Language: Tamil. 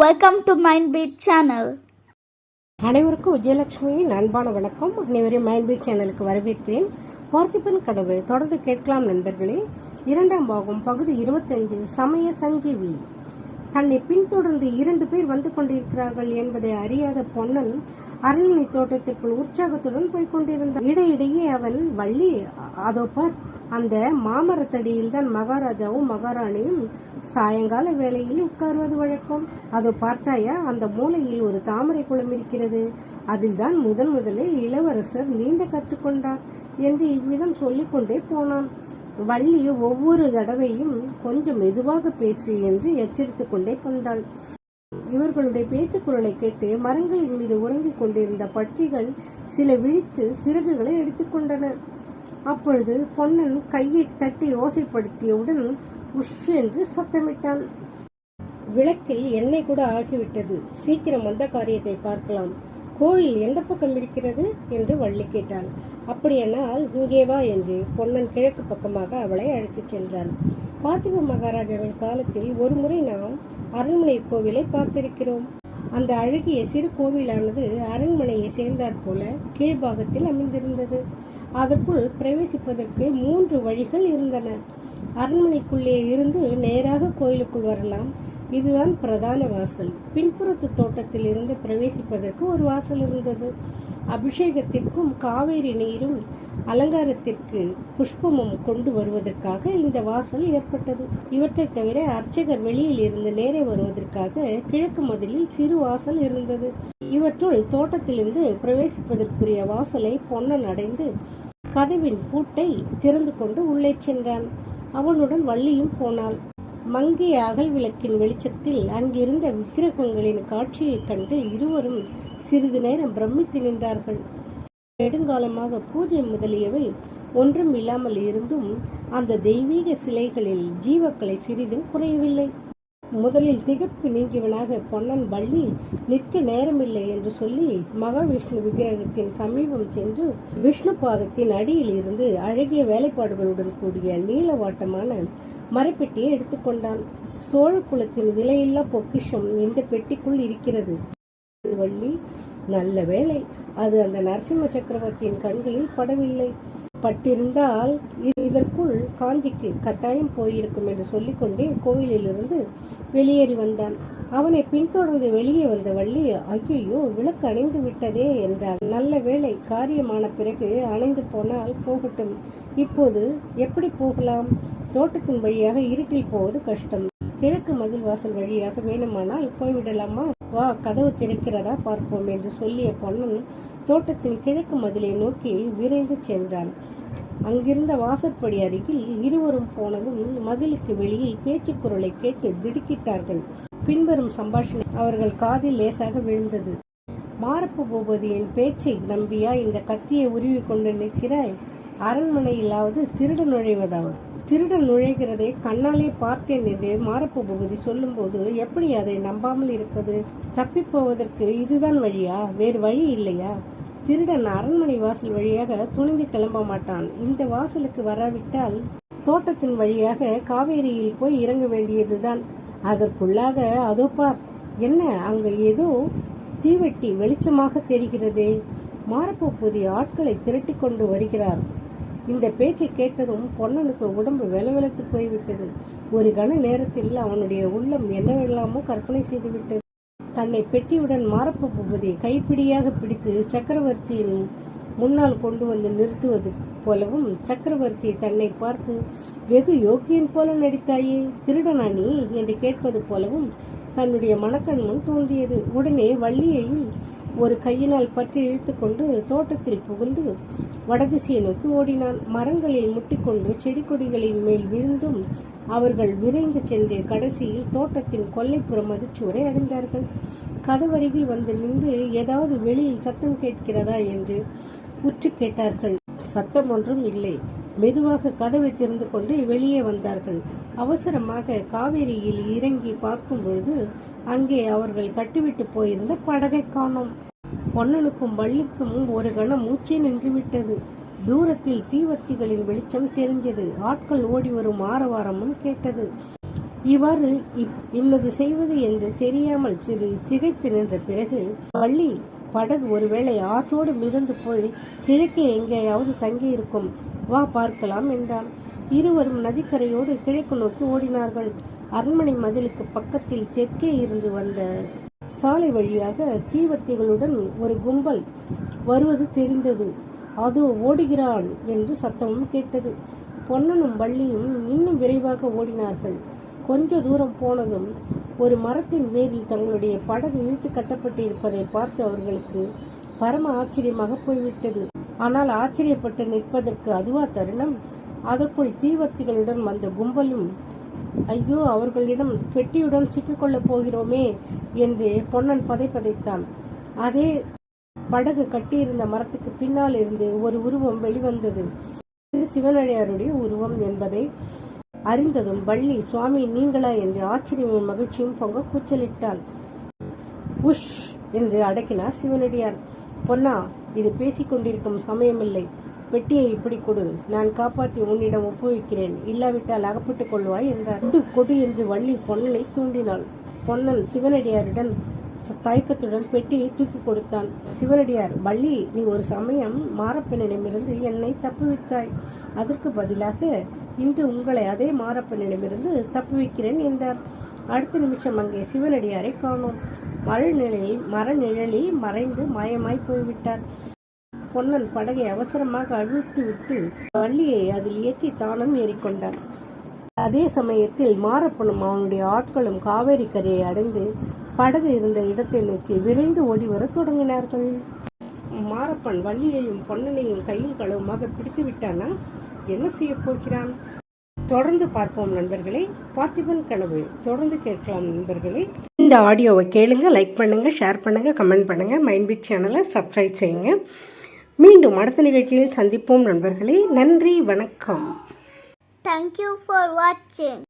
Welcome to mind beat channel அனைவருக்கும் விஜயலட்சுமியின் அன்பான வணக்கம். அனைவரையும் மைண்ட்பீட் சேனலுக்கு வரவேற்கிறேன். பார்த்திபன் கனவு தொடர்ந்து கேட்கலாம் நண்பர்களே. இரண்டாம் பாகம் பகுதி இருபத்தஞ்சு சமய சஞ்சீவி. தன்னை பின்தொடர்ந்து இரண்டு பேர் வந்து கொண்டிருக்கிறார்கள் என்பதை அறியாத பொன்னன் அரண்மனை தோட்டத்திற்குள் உற்சாகத்துடன் போய்க் கொண்டிருந்தான். இடையிடையே அவன் வள்ளி அதோ பார் அந்த மாமரத்தடியில் தான் மகாராஜாவும் மகாராணியும் சாயங்கால வேளையில் உட்காருவது வழக்கம். அது பார்த்தாயா அந்த மூலையில் ஒரு தாமரை குளம் இருக்கிறது. அதில் தான் முதன் முதலில் இளவரசர் நீந்த கற்றுக்கொண்டார் என்று இவ்விதம் சொல்லிக்கொண்டே போனான். வள்ளி ஒவ்வொரு தடவையும் கொஞ்சம் மெதுவாக பேசு என்று எச்சரித்து கொண்டே வந்தாள் இவர்களுடைய பேச்சுக்குரலை கேட்டு மரங்களின் மீது உறங்கிக் கொண்டிருந்த பற்றிகள் சில விழித்து சிறகுகளை எடுத்துக்கொண்டன அப்பொழுது பொன்னன் கையை தட்டி ஓசைப்படுத்தியவுடன் உஷ் என்று சத்தமிட்டான். விளக்கில் எண்ணெய் கூட ஆகிவிட்டது. சீக்கிரம் வந்த காரியத்தை பார்க்கலாம். கோவில் எந்த பக்கம் இருக்கிறது? என்று வள்ளி கேட்டாள் அப்படியானால் இங்கே வா என்று பொன்னன் கிழக்கு பக்கமாக அவளை அழைத்துச் சென்றான். பார்த்திப மகாராஜாவின் காலத்தில் ஒருமுறை நாம் அரண்மனை கோவிலை பார்த்திருக்கிறோம். அந்த அழகிய சிறு கோவிலானது அரண்மனையை சேர்ந்தாற் போல கீழ்பாகத்தில் அமைந்திருந்தது. அதற்குள் பிரவேசிப்பதற்கு மூன்று வழிகள் இருந்தன. அரண்மனைக்குள்ளே இருந்து நேராக கோயிலுக்குள் வரலாம். இதுதான் பிரதான வாசல். பின்புறத்து தோட்டத்தில் இருந்து பிரவேசிப்பதற்கு ஒரு வாசல் இருந்தது. அபிஷேகத்திற்கும் காவேரி நீரும் அலங்காரத்திற்கு புஷ்பமும் கொண்டு வருவதற்காக இந்த வாசல் ஏற்பட்டது. இவற்றை தவிர அர்ச்சகர் வெளியில் இருந்து நேரே வருவதற்காக கிழக்கு மதிலில் சிறு வாசல் இருந்தது. இவற்றுள் தோட்டத்திலிருந்து பிரவேசிப்பதற்குரிய வாசலை பொன்னன் அடைந்து கதவின் பூட்டை திறந்து கொண்டு உள்ளே சென்றான். அவனுடன் வள்ளியும் போனாள். மங்கிய அகல் விளக்கின் வெளிச்சத்தில் அங்கிருந்த விக்கிரகங்களின் காட்சியைக் கண்டு இருவரும் சிறிது நேரம் பிரமித்து நின்றார்கள். நெடுங்காலமாக பூஜை முதலியவை ஒன்றும் இல்லாமல் இருந்தும் அந்த தெய்வீக சிலைகளில் ஜீவக்களை சிறிதும் குறையவில்லை. முதலில் திகப்பு நீங்கியவனாக பொன்னன் வள்ளி நிற்க நேரமில்லை என்று சொல்லி மகாவிஷ்ணு விக்கிரகத்தின் சமீபம் சென்று விஷ்ணு பாதத்தின் அடியில் இருந்து அழகிய வேலைப்பாடுகளுடன் கூடிய நீளவாட்டமான மரப்பெட்டியை எடுத்துக்கொண்டான் சோழ குலத்தின் விலையில்லா பொக்கிஷம் இந்த பெட்டிக்குள் இருக்கிறது. வள்ளி நல்ல வேளை. அது அந்த நரசிம்ம சக்கரவர்த்தியின் கண்களில் படவில்லை. பட்டிருந்தால் இதற்குள் காஞ்சிக்கு கட்டாயம் போயிருக்கும் என்று சொல்லிக்கொண்டே கோவிலிலிருந்து வெளியேறி வந்தான். அவனை பின்தொடர்ந்து வெளியே வந்த வள்ளி ஐயோ விளக்கு அணைந்து விட்டதே என்றான். நல்ல வேளை காரியமான பிறகு அணைந்து போனால் போகட்டும். இப்போது எப்படி போகலாம்? தோட்டத்தின் வழியாக இருட்டில் போவது கஷ்டம். கிழக்கு மதில் வாசல் வழியாக வேணுமானால் போய்விடலாமா? வா கதவு திறக்கிறதா பார்ப்போம் என்று சொல்லிய பொன்னன் தோட்டத்தின் கிழக்கு மதிலை நோக்கி விரைந்து சென்றான். அங்கிருந்த வாசற்படி அருகில் இருவரும் போனதும் மதிலுக்கு வெளியில் பேச்சு குரலை கேட்டு திடுக்கிட்டார்கள். பின்வரும் சம்பாஷணை அவர்கள் காதில் லேசாக விழுந்தது. மாரப்பு பூபதியின் பேச்சை நம்பியா? இந்த கத்தியை உருவி கொண்டு நிற்கிறாய். அரண்மனையிலாவது திருடு நுழைவதாவது? திருடன் நுழைகிறதை கண்ணாலே பார்த்தேன் என்று மாரப்பு பூபதி சொல்லும்போது எப்படி அதை நம்பாமல் இருப்பது? தப்பி போவதற்கு இதுதான் வழியா? வேறு வழி இல்லையா? திருடன் அரண்மனை வாசல் வழியாக துணிந்து கிளம்ப மாட்டான். இந்த வாசலுக்கு வராவிட்டால் தோட்டத்தின் வழியாக காவேரியில் போய் இறங்க வேண்டியதுதான். அதற்குள்ளாக அதோ பார் என்ன அங்கு ஏதோ தீவெட்டி வெளிச்சமாக தெரிகிறதே? மாரப்ப பகுதி ஆட்களை திரட்டி கொண்டு வருகிறார். இந்த பேச்சை கேட்டதும் பொன்னனுக்கு உடம்பு வெலவெலத்து போய்விட்டது. ஒரு கன நேரத்தில் அவனுடைய உள்ளம் என்னவெல்லாமோ கற்பனை செய்துவிட்டது. தன்னை பெட்டியுடன் மாரப்ப பூபதி கைப்பிடியாக பிடித்து சக்கரவர்த்தியின் முன்னால் கொண்டு வந்து நிறுத்துவது போலவும் சக்கரவர்த்தி தன்னை பார்த்து வெகு யோக்கியன் போல நடித்தாயே திருடனானி என்று கேட்பது போலவும் தன்னுடைய மனக்கண் முன் தோன்றியது. உடனே வள்ளியையும் ஒரு கையினால் பற்றி இழுத்துக்கொண்டு தோட்டத்தில் புகுந்து வடதிசையை நோக்கி ஓடினான். மரங்களில் முட்டிக்கொண்டு செடி கொடிகளின் மேல் விழுந்தும் அவர்கள் விரைந்து சென்று கடைசியில் தோட்டத்தின் கொல்லைப்புற மதிச்சுவரை அடைந்தார்கள். கதவருகில் வந்து நின்று ஏதாவது வெளியில் சத்தம் கேட்கிறதா என்று உற்று கேட்டார்கள். சத்தம் ஒன்றும் இல்லை. மெதுவாக கதவை திறந்து கொண்டு வெளியே வந்தார்கள். அவசரமாக காவேரியில் இறங்கி பார்க்கும் பொழுது அங்கே அவர்கள் கட்டிவிட்டு போயிருந்த படகை காணோம். பொன்னனுக்கும் வள்ளிக்கும் ஒரு கணம் மூச்சே நின்றுவிட்டது. தூரத்தில் தீவர்த்திகளின் வெளிச்சம் தெரிஞ்சது ஆட்கள் ஓடி வரும் ஆரவாரமும் கேட்டது. இவ்வாறு இப்- இன்னது செய்வது என்று தெரியாமல் சிறு திகைத்து நின்ற பிறகு வள்ளி படகு ஒருவேளை ஆற்றோடு மிதந்து போய் கிழக்கே எங்கேயாவது தங்கியிருக்கும். வா பார்க்கலாம் என்றான். இருவரும் நதிக்கரையோடு கிழக்கு நோக்கி ஓடினார்கள். அரண்மனை மதிலுக்கு பக்கத்தில் தெற்கே இருந்து வந்த சாலை வழியாக தீவட்டிகளுடன் ஒரு கும்பல் வருவது தெரிந்தது. அதோ ஓடுகிறான் என்று சத்தமும் கேட்டது. பொன்னனும் வள்ளியும் இன்னும் விரைவாக ஓடினார்கள். கொஞ்ச தூரம் போனதும் ஒரு மரத்தின் வேரில் தங்களுடைய படகு இழுத்து கட்டப்பட்டிருப்பதை பார்த்து அவர்களுக்கு பரம ஆச்சரியமாக போய்விட்டது. ஆனால் ஆச்சரியப்பட்டு நிற்பதற்கு அதுவா தருணம்? அதற்குள் தீவர்த்திகளுடன் வந்த கும்பலும் ஐயோ அவர்களிடம் பெட்டியுடன் சிக்கிக்கொள்ளப் போகிறோமே என்று பொன்னன் பதைப்பதைத்தான் அதே படகு கட்டியிருந்த மரத்துக்கு பின்னால் இருந்து ஒரு உருவம் வெளிவந்தது. இது சிவனடியாருடைய உருவம் என்பதை அறிந்ததும் வள்ளி சுவாமி நீங்களா? என்று ஆச்சரியமும் மகிழ்ச்சியும் பொங்க கூச்சலிட்டாள். உஷ்! என்று அடக்கினார் சிவனடியார். பொன்னா இது பேசிக்கொண்டிருக்கும் சமயமில்லை. பெட்டியை இப்படி கொடு. நான் காப்பாற்றி உன்னிடம் ஒப்புவிக்கிறேன். இல்லாவிட்டால் அகப்பட்டுக் கொள்வாய் என்றார். கொடு கொடு என்று வள்ளி பொன்னனை தூண்டினாள். பொன்னன் சிவனடியாரிடம் தயக்கத்துடன் பெட்டியை தூக்கி கொடுத்தான். சிவனடியார் வள்ளி நீ ஒரு சமயம் மாரப்பனிடமிருந்து என்னை தப்புவித்தாய். அதற்கு பதிலாக இன்று உங்களை அதே மாரப்பனிடமிருந்து தப்புவிக்கிறேன் என்றார். அடுத்த நிமிஷம் அங்கே சிவனடியாரை காணோம். மரநிலையை மரநிழலில் மறைந்து மாயமாய் போய்விட்டார். பொன்னன் படகை அவசரமாக அழுத்து விட்டு வள்ளியை அதில் ஏற்றி தானும் ஏறிக்கொண்டான். அதே சமயத்தில் மாரப்பனும் அவனுடைய ஆட்களும் காவேரி கரையை அடைந்து படகு இருந்த இடத்தை நோக்கி விரைந்து ஓடி வர தொடங்கினார்கள். மாரப்பன் வள்ளியையும் பொன்னனையும் கையில் களவுமாக பிடித்து விட்டானா? என்ன செய்ய போகிறான்? தொடர்ந்து பார்ப்போம் நண்பர்களே. பார்த்திபன் கனவு. தொடர்ந்து கேட்கலாம் நண்பர்களே. இந்த ஆடியோவை கேளுங்க லைக் பண்ணுங்க ஷேர் பண்ணுங்க கமெண்ட் பண்ணுங்க. மைண்ட்பிட் சேனலை சப்ஸ்கிரைப் செய்யுங்க. மீண்டும் அடுத்த நிகழ்ச்சியில் சந்திப்போம் நண்பர்களே நன்றி வணக்கம் தேங்க்யூ ஃபார் வாட்சிங்.